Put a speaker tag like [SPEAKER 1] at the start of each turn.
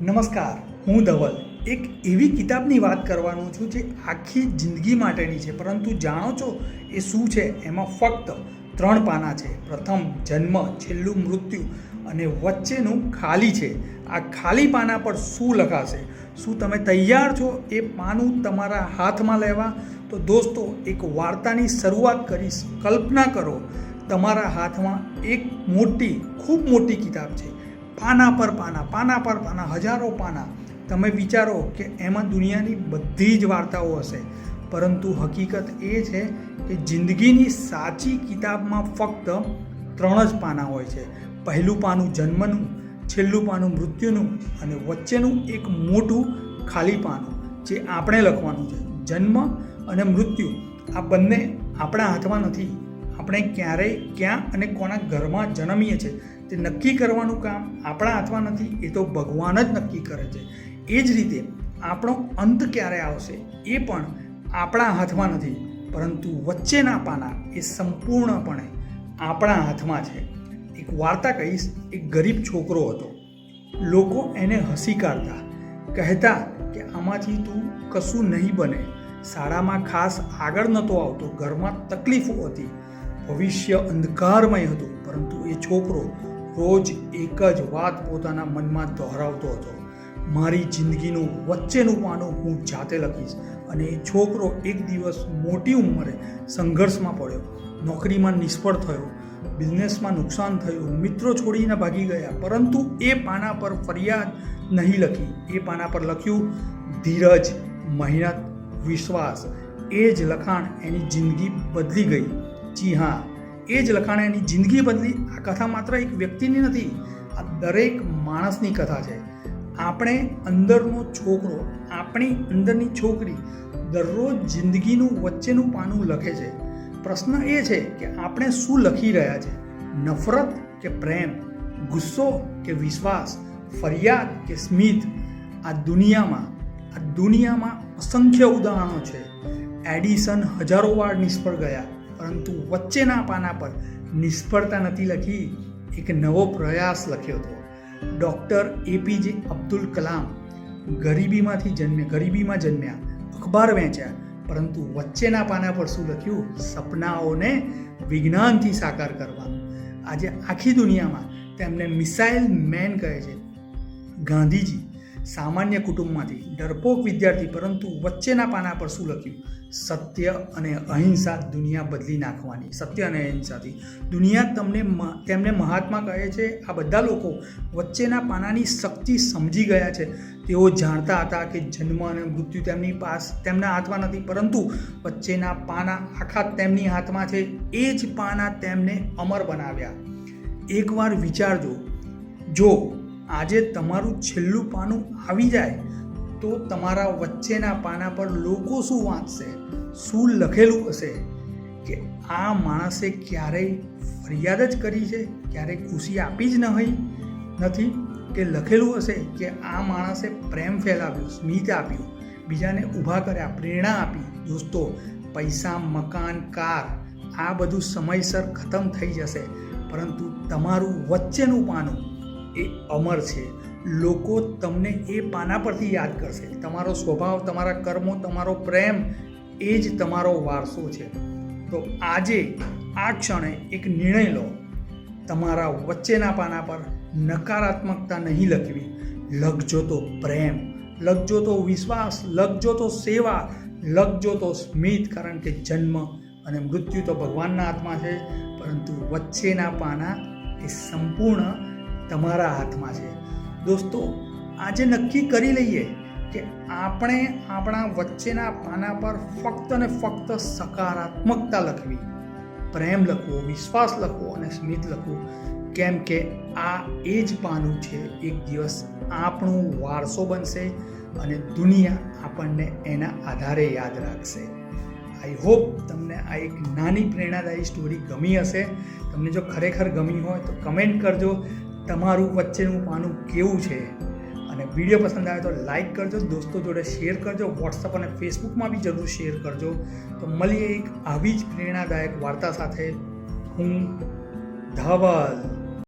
[SPEAKER 1] નમસ્કાર, હું ધવલ. એક એવી કિતાબની વાત કરવાનો છું જે આખી જિંદગી માટેની છે, પરંતુ જાણો છો એ શું છે? એમાં ફક્ત ત્રણ પાના છે. પ્રથમ, જન્મ, છેલ્લું મૃત્યુ અને વચ્ચેનું ખાલી છે. આ ખાલી પાના પર શું લખાશે? શું તમે તૈયાર છો એ પાનું તમારા હાથમાં લેવા? તો દોસ્તો, એક વાર્તાની શરૂઆત કરીશ. કલ્પના કરો, તમારા હાથમાં એક મોટી, ખૂબ મોટી કિતાબ છે. પાના પર પાના પાના પર પાના, હજારો પાના. તમે વિચારો કે એમાં દુનિયાની બધી જ વાર્તાઓ હશે. પરંતુ હકીકત એ છે કે જિંદગીની સાચી કિતાબમાં ફક્ત ત્રણ જ પાના હોય છે. પહેલું પાનું જન્મનું, છેલ્લું પાનું મૃત્યુનું અને વચ્ચેનું એક મોટું ખાલી પાનું જે આપણે લખવાનું છે. જન્મ અને મૃત્યુ, આ બંને આપણા હાથમાં નથી. આપણે ક્યારે ક્યાં અને કોના ઘરમાં જન્મીએ છીએ. તે નક્કી કરવાનું કામ આપણા હાથમાં નથી, એ તો ભગવાન જ નક્કી કરે છે. એ જ રીતે આપણો અંત ક્યારે આવશે એ પણ આપણા હાથમાં નથી, પરંતુ વચ્ચેના પાના એ સંપૂર્ણપણે આપણા હાથમાં છે. એક વાર્તા કહીશ, એક ગરીબ છોકરો હતો. લોકો એને હસી કાઢતા, કહેતા કે આમાંથી તું કશું નહીં બને, શાળામાં ખાસ આગળ નહોતો આવતો, ઘરમાં તકલીફો હતી. ભવિષ્ય અંધકારમય હતું, પરંતુ એ છોકરો રોજ એક જ વાત પોતાના મનમાં દોહરાવતો હતો. મારી જિંદગીનું વચ્ચેનું પાનું હું જાતે લખીશ અને એ છોકરો એક દિવસ મોટી ઉંમરે સંઘર્ષમાં પડ્યો. નોકરીમાં નિષ્ફળ થયો. બિઝનેસમાં નુકસાન થયું. મિત્રો છોડીને ભાગી ગયા. પરંતુ એ પાના પર ફરિયાદ નહીં લખી. એ પાના પર લખ્યું, ધીરજ, મહેનત, વિશ્વાસ. એ જ લખાણ એની જિંદગી બદલી ગઈ. જી હા એ જ લખાણ એની જિંદગી બદલી. આ કથા માત્ર એક વ્યક્તિની નથી, આ દરેક માણસની કથા છે. આપણે અંદરનો છોકરો, આપણી અંદરની છોકરી દરરોજ જિંદગીનું વચ્ચેનું પાનું લખે છે. પ્રશ્ન એ છે કે આપણે શું લખી રહ્યા છે? નફરત કે પ્રેમ? ગુસ્સો કે વિશ્વાસ? ફરિયાદ કે સ્મિત? આ દુનિયામાં આ દુનિયામાં અસંખ્ય ઉદાહરણો છે. એડિસન હજારો વાર નિષ્ફળ ગયા. પરંતુ વચ્ચેના પાના પર નિષ્ફળતા નથી લખી એક નવો પ્રયાસ લખ્યો હતો. Doctor A P J Abdul Kalam ગરીબીમાંથી જન્મ્યા, ગરીબીમાં જન્મ્યા, અખબાર વેચ્યા, પરંતુ વચ્ચેના પાના પર શું લખ્યું? સપનાઓને વિજ્ઞાનથી સાકાર કરવા. આજે આખી દુનિયામાં તેમને મિસાઇલ મેન કહે છે. ગાંધીજી સામાન્ય કુટુંબમાંથી ડરપોક વિદ્યાર્થી પરંતુ વચ્ચેના પાના પર શું લખ્યું? સત્ય અને અહિંસા દુનિયા બદલી નાખવાની. સત્ય અને અહિંસાથી. દુનિયા તમને તેમને મહાત્મા કહે છે, આ બધા લોકો વચ્ચેના પાનાની શક્તિ સમજી ગયા છે. તેઓ જાણતા હતા કે જન્મ અને મૃત્યુ તેમની પાસ, તેમના હાથમાં નથી, પરંતુ વચ્ચેના પાના આખા તેમની હાથમાં છે. એ જ પાના તેમને અમર બનાવ્યા. એકવાર વિચારજો, જો આજે તમારું છેલ્લું પાનું આવી જાય, તો તમારા વચ્ચેના પાના પર લોકો શું વાંચશે, શું લખેલું હશે કે આ માણસે ક્યારેય ફરિયાદ જ કરી છે ક્યારેય ખુશી આપી જ નહીં, નથી કે લખેલું હશે કે આ માણસે પ્રેમ ફેલાવ્યો, સ્મિત આપ્યું, બીજાને ઊભા કર્યા, પ્રેરણા આપી. દોસ્તો, પૈસા, મકાન, કાર, આ બધું સમયસર ખતમ થઈ જશે, પરંતુ તમારું વચ્ચેનું પાનું એ અમર છે. લોકો તમને એ પાના પરથી યાદ કરશે. તમારો સ્વભાવ, તમારા કર્મો, તમારો પ્રેમ એ જ તમારો વારસો છે. તો આજે આ ક્ષણે એક નિર્ણય લો. તમારા વચ્ચેના પાના પર નકારાત્મકતા નહીં લખવી. લખજો તો પ્રેમ, લખજો તો વિશ્વાસ, લખજો તો સેવા, લખજો તો સ્મિત. કારણ કે જન્મ અને મૃત્યુ તો ભગવાનના હાથમાં છે. પરંતુ વચ્ચેના પાના એ સંપૂર્ણ તમારા હાથમાં છે. દોસ્તો, આજે નક્કી કરી લઈએ કે આપણે આપણા વચ્ચેના પાના પર ફક્ત ને ફક્ત સકારાત્મકતા લખવી. પ્રેમ લખવો, વિશ્વાસ લખવો અને સ્મિત લખવું. કેમ કે આ એ જ પાનું છે, એક દિવસ આપણું વારસો બનશે અને દુનિયા આપણને એના આધારે યાદ રાખશે. આઈ હોપ તમને આ એક નાની પ્રેરણાદાયી સ્ટોરી ગમી હશે. તમને જો ખરેખર ગમી હોય તો કમેન્ટ કરજો. તમારું વચ્ચેનું પાનું કેવું છે? અને વીડિયો પસંદ આવે તો લાઈક કરજો, દોસ્તો જોડે શેર કરજો વોટ્સઅપ અને ફેસબુકમાં બી જરૂર શેર કરજો. તો મળીએ એક આવી જ પ્રેરણાદાયક વાર્તા સાથે. હું ધવલ.